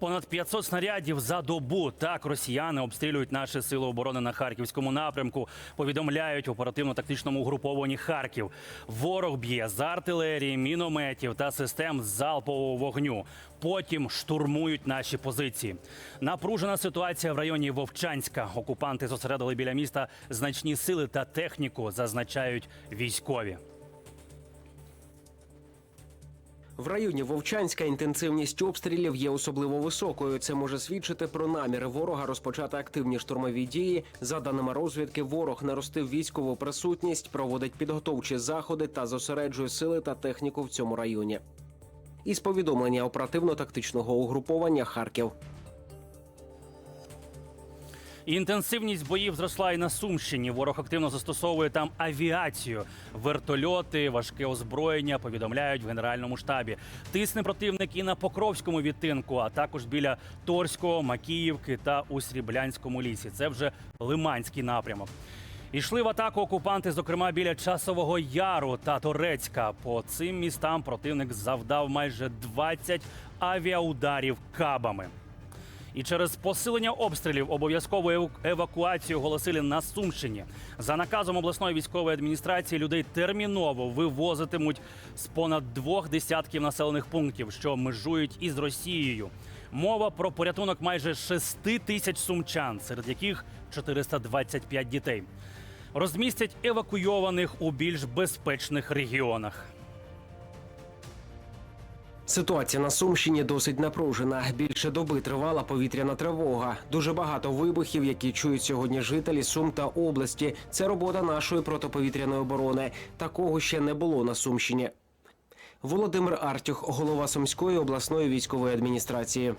Понад 500 снарядів за добу. Так росіяни обстрілюють наші сили оборони на харківському напрямку. Повідомляють оперативно-тактичному угрупованні Харків. Ворог б'є з артилерії, мінометів та систем залпового вогню. Потім штурмують наші позиції. Напружена ситуація в районі Вовчанська. Окупанти зосередили біля міста значні сили та техніку, зазначають військові. В районі Вовчанська інтенсивність обстрілів є особливо високою. Це може свідчити про наміри ворога розпочати активні штурмові дії. За даними розвідки, ворог наростив військову присутність, проводить підготовчі заходи та зосереджує сили та техніку в цьому районі. Із повідомлення оперативно-тактичного угруповання Харків. Інтенсивність боїв зросла і на Сумщині. Ворог активно застосовує там авіацію, вертольоти, важке озброєння. Повідомляють в генеральному штабі. Тисне противник і на Покровському відтинку, а також біля Торського, Макіївки та у Сріблянському лісі. Це вже Лиманський напрямок. Ішли в атаку окупанти, зокрема біля Часового Яру та Торецька. По цим містам противник завдав майже 20 авіаударів кабами. І через посилення обстрілів обов'язкову евакуацію оголосили на Сумщині. За наказом обласної військової адміністрації людей терміново вивозитимуть з понад двох десятків населених пунктів, що межують із Росією. Мова про порятунок майже шести тисяч сумчан, серед яких 425 дітей. Розмістять евакуйованих у більш безпечних регіонах. Ситуація на Сумщині досить напружена. Більше доби тривала повітряна тривога. Дуже багато вибухів, які чують сьогодні жителі Сум та області. Це робота нашої протиповітряної оборони. Такого ще не було на Сумщині. Володимир Артюх, голова Сумської обласної військової адміністрації.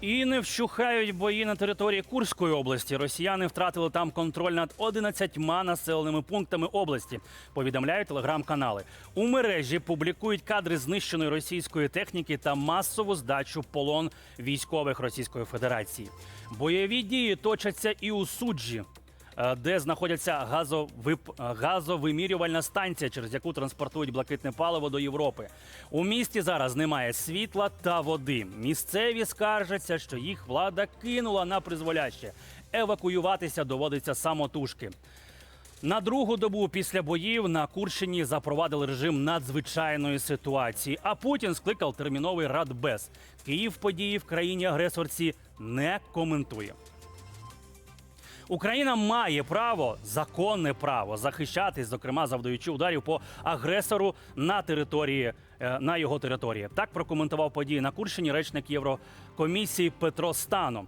І не вщухають бої на території Курської області. Росіяни втратили там контроль над 11 населеними пунктами області. Повідомляють телеграм-канали. У мережі публікують кадри знищеної російської техніки та масову здачу полон військових Російської Федерації. Бойові дії точаться і у суджі. Е, Де знаходиться газовип... газовимірювальна станція, через яку транспортують блакитне паливо до Європи. У місті зараз немає світла та води. Місцеві скаржаться, що їх влада кинула на призволяще. Евакуюватися доводиться самотужки. На другу добу після боїв на Курщині запровадили режим надзвичайної ситуації. А Путін скликав терміновий радбез. Київ події в країні агресорці не коментує. Україна має право, законне право захищатись, зокрема завдаючи ударів по агресору на території е, на його території. Так прокоментував події на Курщині речник Єврокомісії Петро Стано.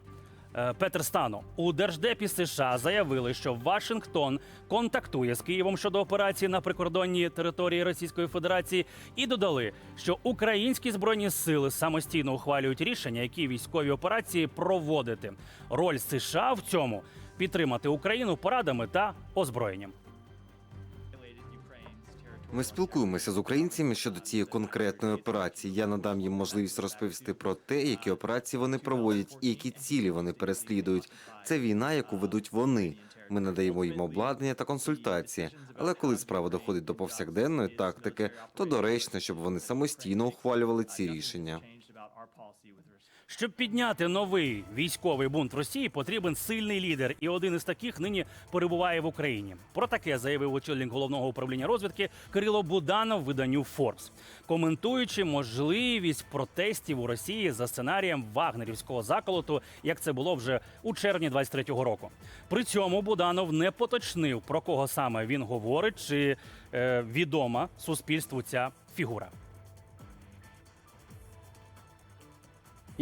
Е, Петр Стано у держдепі США заявили, що Вашингтон контактує з Києвом щодо операції на прикордонній території Російської Федерації, і додали, що українські збройні сили самостійно ухвалюють рішення, які військові операції проводити. Роль США в цьому підтримати Україну порадами та озброєнням. Ми спілкуємося з українцями щодо цієї конкретної операції. Я надам їм можливість розповісти про те, які операції вони проводять і які цілі вони переслідують. Це війна, яку ведуть вони. Ми надаємо їм обладнання та консультації. Але коли справа доходить до повсякденної тактики, то доречно, щоб вони самостійно ухвалювали ці рішення. Щоб підняти новий військовий бунт в Росії, потрібен сильний лідер, і один із таких нині перебуває в Україні. Про таке заявив очільник головного управління розвідки Кирило Буданов виданню Форбс, коментуючи можливість протестів у Росії за сценарієм вагнерівського заколоту, як це було вже у червні 23-го року. При цьому Буданов не поточнив про кого саме він говорить, чи е, відома суспільству ця фігура.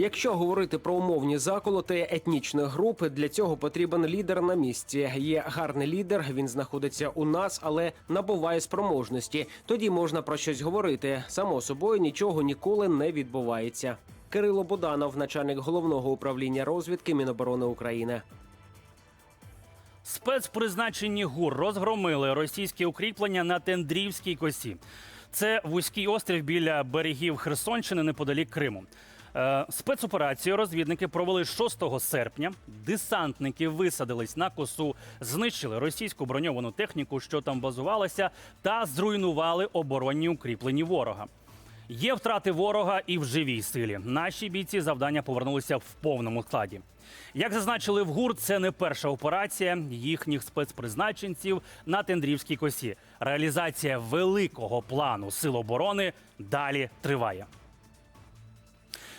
Якщо говорити про умовні заколоти етнічних груп, для цього потрібен лідер на місці. Є гарний лідер, він знаходиться у нас, але набуває спроможності. Тоді можна про щось говорити. Само собою нічого ніколи не відбувається. Кирило Буданов, начальник головного управління розвідки Міноборони України. Спецпризначені ГУР розгромили російські укріплення на Тендрівській косі. Це вузький острів біля берегів Херсонщини неподалік Криму. Е, Спецоперацію розвідники провели 6 серпня. Десантники висадились на косу, знищили російську броньовану техніку, що там базувалася, та зруйнували оборонні укріплені ворога. Є втрати ворога і в живій силі. Наші бійці завдання повернулися в повному складі. Як зазначили в ГУР, це не перша операція їхніх спецпризначенців на Тендрівській косі. Реалізація великого плану сил оборони далі триває.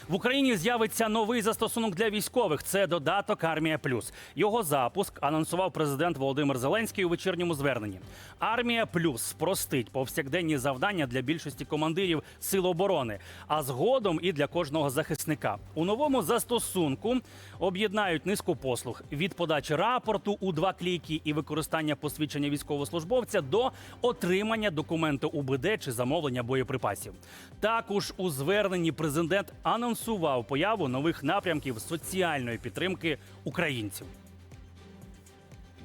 В Україні з'явиться новий застосунок для військових. Це додаток Армія Плюс. Його запуск анонсував президент Володимир Зеленський у вечірньому зверненні. Армія Плюс спростить повсякденні завдання для більшості командирів сил оборони, а згодом і для кожного захисника. У новому застосунку об'єднають низку послуг від подачі рапорту у два кліки і використання посвідчення військовослужбовця до отримання документу УБД чи замовлення боєприпасів. Також у зверненні президент анонсував появу нових напрямків соціальної підтримки українців.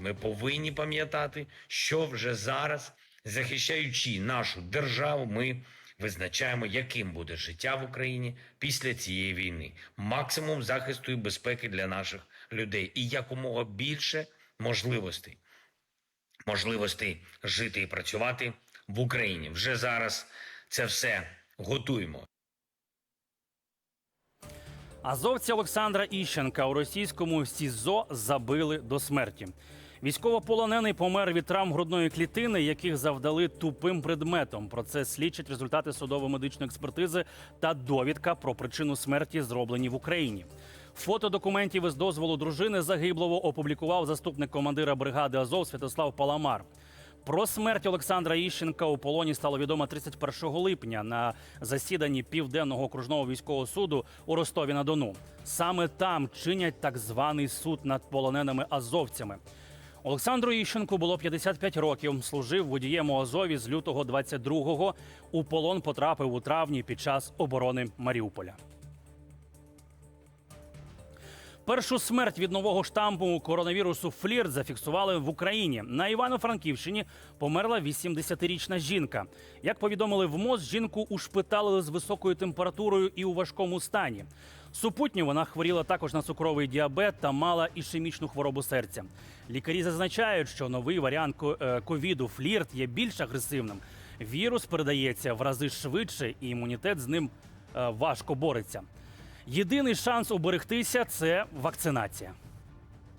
Ми повинні пам'ятати, що вже зараз, захищаючи нашу державу, ми визначаємо, яким буде життя в Україні після цієї війни. Максимум захисту і безпеки для наших людей і якомога більше можливостей. Можливостей жити і працювати в Україні. Вже зараз це все готуємо. Азовця Олександра Іщенка у російському СІЗО забили до смерті. Військовополонений помер від травм грудної клітини, яких завдали тупим предметом. Про це свідчать результати судово-медичної експертизи та довідка про причину смерті, зроблені в Україні. Фото документів із дозволу дружини загиблого опублікував заступник командира бригади Азов Святослав Паламар. Про смерть Олександра Іщенка у полоні стало відомо 31 липня на засіданні південного окружного військового суду у Ростові на Дону. Саме там чинять так званий суд над полоненими азовцями. Олександру Іщенку було 55 років. Служив водієм у Азові з лютого 22-го. У полон потрапив у травні під час оборони Маріуполя. Першу смерть від нового штампу коронавірусу флірт зафіксували в Україні. На Івано-Франківщині померла 80-річна жінка. Як повідомили в МОЗ, жінку ушпиталили з високою температурою і у важкому стані. Супутньо вона хворіла також на цукровий діабет та мала ішемічну хворобу серця. Лікарі зазначають, що новий варіант е, ковіду флірт є більш агресивним. Вірус передається в рази швидше, і імунітет з ним е, важко бореться. Єдиний шанс уберегтися це вакцинація.